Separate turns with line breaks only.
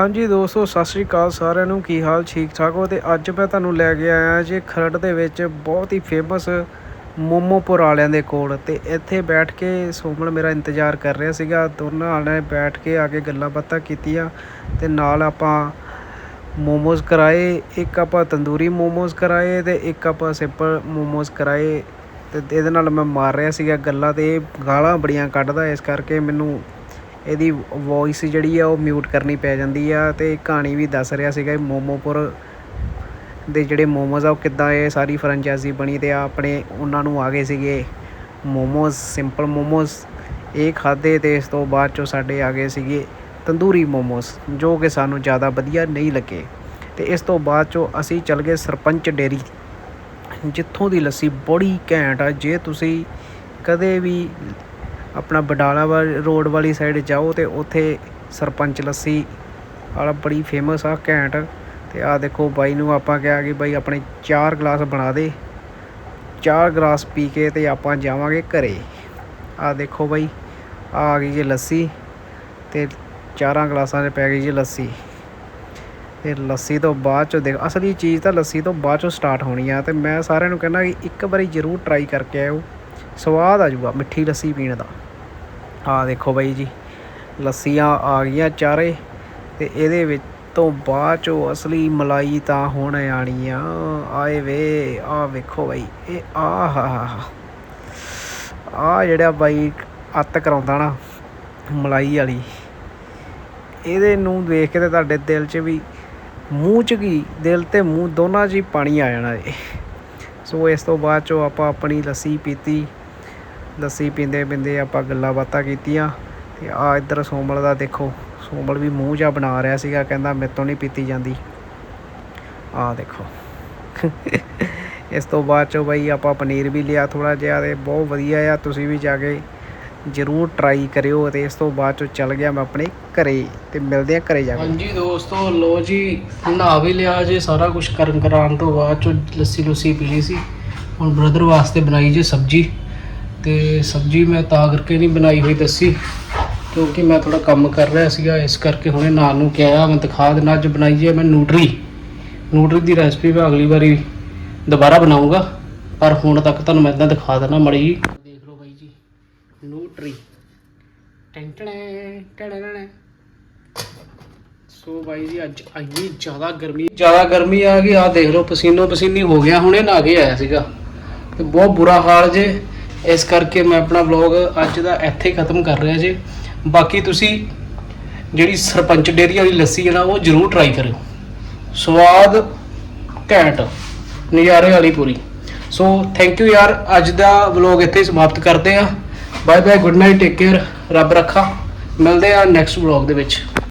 ਹਾਂਜੀ ਦੋਸਤੋ, ਸਤਿ ਸ਼੍ਰੀ ਅਕਾਲ ਸਾਰਿਆਂ ਨੂੰ। ਕੀ ਹਾਲ, ਠੀਕ ਠਾਕ ਹੋ? ਤੇ ਅੱਜ ਮੈਂ ਤੁਹਾਨੂੰ ਲੈ ਕੇ ਆਇਆ ਜੀ ਖਰੜ ਦੇ ਵਿੱਚ ਬਹੁਤ ਹੀ ਫੇਮਸ ਮੋਮੋਪੁਰ ਵਾਲਿਆਂ ਦੇ ਕੋਲ। ਤੇ ਇੱਥੇ ਬੈਠ ਕੇ ਸੋਮਣ ਮੇਰਾ ਇੰਤਜ਼ਾਰ ਕਰ ਰਿਹਾ ਸੀਗਾ। ਦੋਨਾਂ ਵਾਲਿਆਂ ਨੇ ਬੈਠ ਕੇ ਆ ਕੇ ਗੱਲਾਂ ਬਾਤਾਂ ਕੀਤੀਆਂ। ਤੇ ਨਾਲ ਆਪਾਂ ਮੋਮੋਜ਼ ਕਰਾਏ, ਇੱਕ ਆਪਾਂ ਤੰਦੂਰੀ ਮੋਮੋਜ਼ ਕਰਾਏ ਤੇ ਇੱਕ ਆਪਾਂ ਸਿੰਪਲ ਮੋਮੋਜ਼ ਕਰਾਏ। ਤੇ ਇਹਦੇ ਨਾਲ ਮੈਂ ਮਾਰ ਰਿਹਾ ਸੀਗਾ ਗੱਲਾਂ ਤੇ, ਗਾਲਾਂ ਬੜੀਆਂ ਕੱਢਦਾ ਇਸ ਕਰਕੇ ਮੈਨੂੰ ਇਹਦੀ ਵੋਇਸ ਜਿਹੜੀ ਆ ਉਹ ਮਿਊਟ ਕਰਨੀ ਪੈ ਜਾਂਦੀ ਆ ਅਤੇ ਕਹਾਣੀ ਵੀ ਦੱਸ ਰਿਹਾ ਸੀਗਾ ਮੋਮੋਪੁਰ ਦੇ ਜਿਹੜੇ ਮੋਮੋਜ਼ ਆ, ਉਹ ਕਿੱਦਾਂ ਇਹ ਸਾਰੀ ਫਰੈਂਚਾਈਜ਼ੀ ਬਣੀ ਅਤੇ ਆ ਆਪਣੇ ਉਹਨਾਂ ਨੂੰ ਆ ਗਏ ਸੀਗੇ ਮੋਮੋਜ਼ ਸਿੰਪਲ ਮੋਮੋਜ਼। ਇਹ ਖਾਦੇ ਅਤੇ ਇਸ ਤੋਂ ਬਾਅਦ ਚੋਂ ਸਾਡੇ ਆ ਗਏ ਸੀਗੇ ਤੰਦੂਰੀ ਮੋਮੋਜ਼, ਜੋ ਕਿ ਸਾਨੂੰ ਜ਼ਿਆਦਾ ਵਧੀਆ ਨਹੀਂ ਲੱਗੇ। ਅਤੇ ਇਸ ਤੋਂ ਬਾਅਦ ਚੋਂ ਅਸੀਂ ਚੱਲ ਗਏ ਸਰਪੰਚ ਡੇਰੀ, ਜਿੱਥੋਂ ਦੀ ਲੱਸੀ ਬੜੀ ਘੈਂਟ ਆ। ਜੇ ਤੁਸੀਂ ਕਦੇ ਵੀ ਆਪਣਾ ਬਡਾਲਾ ਵਾ, ਰੋਡ ਵਾਲੀ ਸਾਈਡ ਜਾਓ ਤੇ ਉੱਥੇ ਸਰਪੰਚ ਲੱਸੀ ਵਾਲਾ ਬੜੀ ਫੇਮਸ ਆ, ਘੈਂਟ। ਤੇ ਆ ਦੇਖੋ ਬਾਈ ਨੂੰ ਆਪਾਂ ਕਿਹਾ ਕਿ ਬਾਈ ਆਪਣੇ ਚਾਰ ਗਲਾਸ ਬਣਾ ਦੇ। ਚਾਰ ਗਲਾਸ ਪੀ ਕੇ ਤੇ ਆਪਾਂ ਜਾਵਾਂਗੇ ਘਰੇ। ਆ ਦੇਖੋ ਬਾਈ ਆ ਗਈ ਜੀ ਲੱਸੀ ਤੇ ਚਾਰਾਂ ਗਲਾਸਾਂ 'ਚ ਪੈ ਗਈ ਜੀ ਲੱਸੀ। ਤੇ ਲੱਸੀ ਤੋਂ ਬਾਅਦ 'ਚੋਂ ਦੇਖ, ਅਸਲੀ ਚੀਜ਼ ਤਾਂ ਲੱਸੀ ਤੋਂ ਬਾਅਦ ਚੋਂ ਸਟਾਰਟ ਹੋਣੀ ਆ ਤੇ ਮੈਂ ਸਾਰਿਆਂ ਨੂੰ ਕਹਿੰਦਾ ਕਿ ਇੱਕ ਵਾਰੀ ਜ਼ਰੂਰ ਟਰਾਈ ਕਰਕੇ ਆਇਓ। ਸਵਾਦ ਆ ਜਾਊਗਾ ਮਿੱਠੀ ਲੱਸੀ ਪੀਣ ਦਾ। ਆਹ ਦੇਖੋ ਬਾਈ ਜੀ, ਲੱਸੀਆਂ ਆ ਗਈਆਂ ਚਾਰੇ ਤੇ ਇਹਦੇ ਵਿੱਚ ਤੋਂ ਬਾਅਦ ਚੋਂ ਅਸਲੀ ਮਲਾਈ ਤਾਂ ਹੁਣ ਆਣੀ ਆ ਆਏ ਵੇ, ਆ ਵੇਖੋ ਬਾਈ, ਇਹ ਆ ਹਾ ਹਾ ਆ ਜਿਹੜਾ ਬਾਈ ਅੱਤ ਕਰਾਉਂਦਾ ਨਾ, ਮਲਾਈ ਵਾਲੀ, ਇਹਦੇ ਨੂੰ ਦੇਖ ਕੇ ਤੇ ਤੁਹਾਡੇ ਦਿਲ 'ਚ ਵੀ ਮੂੰਹ 'ਚ ਕੀ, ਦਿਲ ਤੇ ਮੂੰਹ ਦੋਨਾਂ 'ਚ ਹੀ ਪਾਣੀ ਆ ਜਾਣਾ ਏ। ਸੋ ਇਸ ਤੋਂ ਬਾਅਦ ਚੋਂ ਆਪਾਂ ਆਪਣੀ ਲੱਸੀ ਪੀਤੀ। ਲੱਸੀ ਪੀਂਦੇ ਪੀਂਦੇ ਆਪਾਂ ਗੱਲਾਂ ਬਾਤਾਂ ਕੀਤੀਆਂ ਅਤੇ ਆਹ ਇੱਧਰ ਸੋਮਲ ਦਾ ਦੇਖੋ, ਸੋਮਲ ਵੀ ਮੂੰਹ ਜਿਹਾ ਬਣਾ ਰਿਹਾ ਸੀਗਾ, ਕਹਿੰਦਾ ਮੇਰੇ ਤੋਂ ਨਹੀਂ ਪੀਤੀ ਜਾਂਦੀ। ਆਹ ਦੇਖੋ। ਇਸ ਤੋਂ ਬਾਅਦ ਚੋਂ ਬਈ ਆਪਾਂ ਪਨੀਰ ਵੀ ਲਿਆ ਥੋੜਾ ਜਿਹਾ ਤੇ ਬਹੁਤ ਵਧੀਆ ਆ, ਤੁਸੀਂ ਵੀ ਜਾ ਕੇ ਜ਼ਰੂਰ ਟਰਾਈ ਕਰਿਓ ਤੇ ਇਸ ਤੋਂ ਬਾਅਦ ਚੋਂ ਚੱਲ ਗਿਆ ਮੈਂ ਆਪਣੇ ਘਰੇ ਤੇ ਮਿਲਦੇ ਆ ਘਰੇ ਜਾ ਕੇ। ਹਾਂਜੀ ਦੋਸਤੋ ਲੋ ਜੀ, ਨਹਾ ਵੀ ਲਿਆ ਜੇ, ਸਾਰਾ ਕੁਝ ਕਰਨ ਕਰਾਉਣ ਤੋਂ ਬਾਅਦ ਚੋਂ ਲੱਸੀ ਲੁੱਸੀ ਪੀ ਲਈ ਸੀ। ਹੁਣ ਬ੍ਰਦਰ ਵਾਸਤੇ ਬਣਾਈ ਜੇ ਸਬਜੀ। ਤੇ ਸਬਜੀ ਮੈਂ ਤਾਂ ਕਰਕੇ ਨਹੀਂ ਬਣਾਈ ਹੋਈ ਦੱਸੀ, ਕਿਉਂਕਿ ਮੈਂ ਥੋੜਾ ਕੰਮ ਕਰ ਰਿਹਾ ਸੀਗਾ, ਇਸ ਕਰਕੇ ਹੁਣੇ ਨਾਲ ਨੂੰ ਕਿਹਾ, ਮੈਂ ਦਿਖਾ ਦੇਣਾ ਅੱਜ ਬਣਾਈ ਹੈ ਮੈਂ ਨੂਡਰੀ। ਨੂਡਰੀ ਦੀ ਰੈਸਪੀ ਮੈਂ ਅਗਲੀ ਵਾਰੀ ਦੁਬਾਰਾ ਬਣਾਉਂਗਾ ਪਰ ਹੁਣ ਤੱਕ ਤੁਹਾਨੂੰ ਮੈਂ ਇਦਾਂ ਦਿਖਾ ਦੇਣਾ ਮੜੀ ਦੇਖ ਲਓ ਬਾਈ ਜੀ ਨੂਟਰੀ ਟੈਂਟਣੇ ਟੈਂਟਣੇ ਸੋ ਬਾਈ ਜੀ, ਅੱਜ ਇੰਨੀ ਜ਼ਿਆਦਾ ਗਰਮੀ ਜ਼ਿਆਦਾ ਗਰਮੀ ਆ ਗਈ ਆ ਦੇਖ ਲਓ ਪਸੀਨੋ ਪਸੀਨੀ ਹੋ ਗਿਆ, ਹੁਣੇ ਨਾ ਕੇ ਆਇਆ ਸੀਗਾ। ਤੇ ਬਹੁਤ ਬੁਰਾ ਹਾਲ ਜੇ। ਇਸ ਕਰਕੇ ਮੈਂ ਆਪਣਾ ਵਲੌਗ ਅੱਜ ਦਾ ਇੱਥੇ ਖਤਮ ਕਰ ਰਿਹਾ ਜੀ। ਬਾਕੀ ਤੁਸੀਂ ਜਿਹੜੀ ਸਰਪੰਚ ਡੇਰੀ ਵਾਲੀ ਲੱਸੀ ਹੈ ਨਾ, ਉਹ ਜ਼ਰੂਰ ਟਰਾਈ ਕਰਿਓ। ਸਵਾਦ ਘੈਂਟ, ਨਜ਼ਾਰੇ ਵਾਲੀ ਪੂਰੀ। ਸੋ ਥੈਂਕ ਯੂ ਯਾਰ, ਅੱਜ ਦਾ ਵਲੌਗ ਇੱਥੇ ਸਮਾਪਤ ਕਰਦੇ ਆ bye bye good night take care ਰੱਬ ਰੱਖਾ। ਮਿਲਦੇ ਆ ਨੈਕਸਟ ਵਲੌਗ ਦੇ ਵਿੱਚ।